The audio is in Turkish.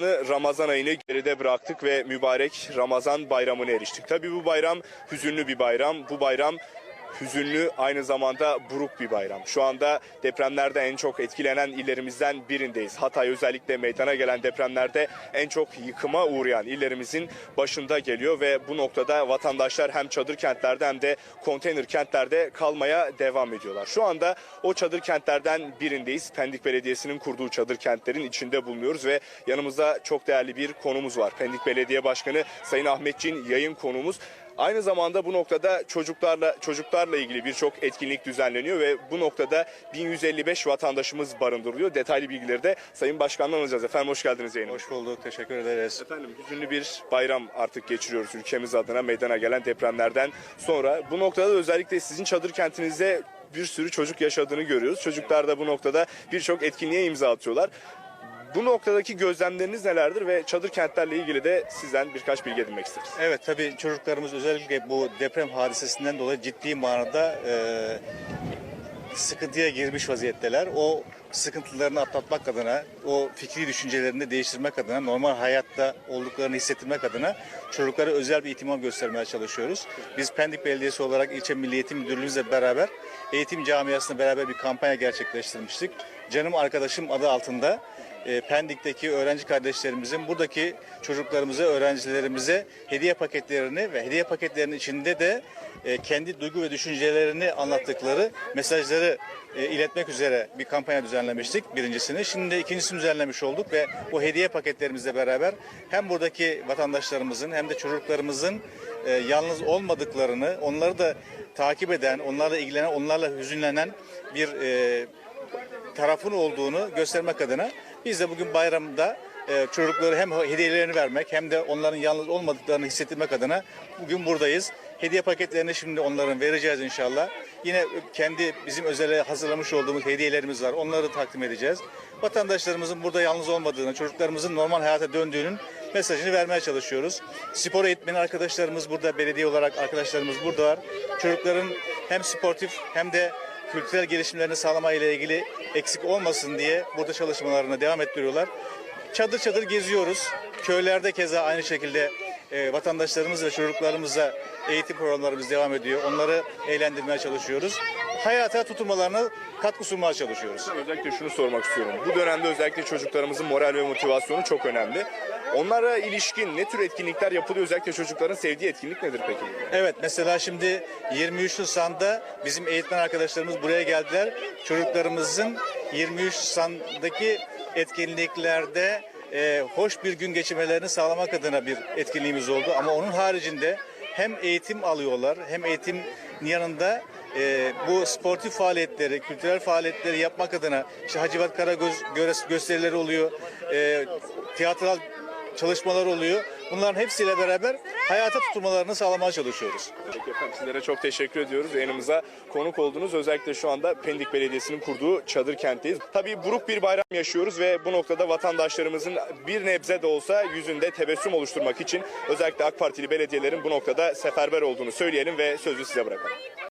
Ramazan ayını geride bıraktık ve mübarek Ramazan bayramına eriştik. Tabii bu bayram hüzünlü bir bayram. Bu bayram hüzünlü aynı zamanda buruk bir bayram. Şu anda depremlerde en çok etkilenen illerimizden birindeyiz. Hatay özellikle meydana gelen depremlerde en çok yıkıma uğrayan illerimizin başında geliyor ve bu noktada vatandaşlar hem çadır kentlerde hem de konteyner kentlerde kalmaya devam ediyorlar. Şu anda o çadır kentlerden birindeyiz. Pendik Belediyesi'nin kurduğu çadır kentlerin içinde bulunuyoruz ve yanımızda çok değerli bir konumuz var. Pendik Belediye Başkanı Sayın Ahmetçin yayın konumuz. Aynı zamanda bu noktada çocuklarla çocuklarla ilgili birçok etkinlik düzenleniyor ve bu noktada 1155 vatandaşımız barındırılıyor. Detaylı bilgileri de Sayın Başkan'dan alacağız. Efendim hoş geldiniz yayınımıza. Hoş bulduk, teşekkür ederiz. Efendim hüzünlü bir bayram artık geçiriyoruz ülkemiz adına meydana gelen depremlerden sonra. Bu noktada özellikle sizin çadır kentinizde bir sürü çocuk yaşadığını görüyoruz. Çocuklar da bu noktada birçok etkinliğe imza atıyorlar. Bu noktadaki gözlemleriniz nelerdir ve çadır kentlerle ilgili de sizden birkaç bilgi edinmek isteriz. Evet tabii çocuklarımız özellikle bu deprem hadisesinden dolayı ciddi manada e, sıkıntıya girmiş vaziyetteler. O sıkıntılarını atlatmak adına, o fikri düşüncelerini de değiştirmek adına, normal hayatta olduklarını hissettirmek adına çocuklara özel bir ihtimam göstermeye çalışıyoruz. Biz Pendik Belediyesi olarak ilçe Milli Eğitim Müdürlüğümüzle beraber eğitim camiasında beraber bir kampanya gerçekleştirmiştik. Canım arkadaşım adı altında e, Pendik'teki öğrenci kardeşlerimizin buradaki çocuklarımıza, öğrencilerimize hediye paketlerini ve hediye paketlerinin içinde de e, kendi duygu ve düşüncelerini anlattıkları mesajları e, iletmek üzere bir kampanya düzenlemiştik birincisini. Şimdi de ikincisini düzenlemiş olduk ve o hediye paketlerimizle beraber hem buradaki vatandaşlarımızın hem de çocuklarımızın e, yalnız olmadıklarını, onları da takip eden, onlarla ilgilenen, onlarla hüzünlenen bir e, tarafın olduğunu göstermek adına biz de bugün bayramda e, çocuklara hem hediyelerini vermek hem de onların yalnız olmadıklarını hissettirmek adına bugün buradayız. Hediye paketlerini şimdi onların vereceğiz inşallah. Yine kendi bizim özele hazırlamış olduğumuz hediyelerimiz var. Onları takdim edeceğiz. Vatandaşlarımızın burada yalnız olmadığını, çocuklarımızın normal hayata döndüğünün mesajını vermeye çalışıyoruz. Spor eğitmeni arkadaşlarımız burada, belediye olarak arkadaşlarımız burada var. Çocukların hem sportif hem de kültürel gelişimlerini sağlama ile ilgili eksik olmasın diye burada çalışmalarına devam ettiriyorlar. Çadır çadır geziyoruz. Köylerde keza aynı şekilde e, vatandaşlarımız ve çocuklarımıza eğitim programlarımız devam ediyor. Onları eğlendirmeye çalışıyoruz. Hayata tutunmalarına katkı sunmaya çalışıyoruz. Özellikle şunu sormak istiyorum. Bu dönemde özellikle çocuklarımızın moral ve motivasyonu çok önemli. Onlara ilişkin ne tür etkinlikler yapılıyor? Özellikle çocukların sevdiği etkinlik nedir peki? Evet mesela şimdi 23 Nisan'da bizim eğitmen arkadaşlarımız buraya geldiler. Çocuklarımızın 23 Nisan'daki etkinliklerde e, hoş bir gün geçirmelerini sağlamak adına bir etkinliğimiz oldu. Ama onun haricinde hem eğitim alıyorlar hem eğitim yanında e, bu sportif faaliyetleri, kültürel faaliyetleri yapmak adına işte Hacivat Karagöz gösterileri oluyor, e, tiyatral çalışmalar oluyor. Bunların hepsiyle beraber hayata tutulmalarını sağlamaya çalışıyoruz. Peki efendim sizlere çok teşekkür ediyoruz. Yayınımıza konuk oldunuz. Özellikle şu anda Pendik Belediyesi'nin kurduğu çadır kentteyiz. Tabii buruk bir bayram yaşıyoruz ve bu noktada vatandaşlarımızın bir nebze de olsa yüzünde tebessüm oluşturmak için özellikle AK Partili belediyelerin bu noktada seferber olduğunu söyleyelim ve sözü size bırakalım.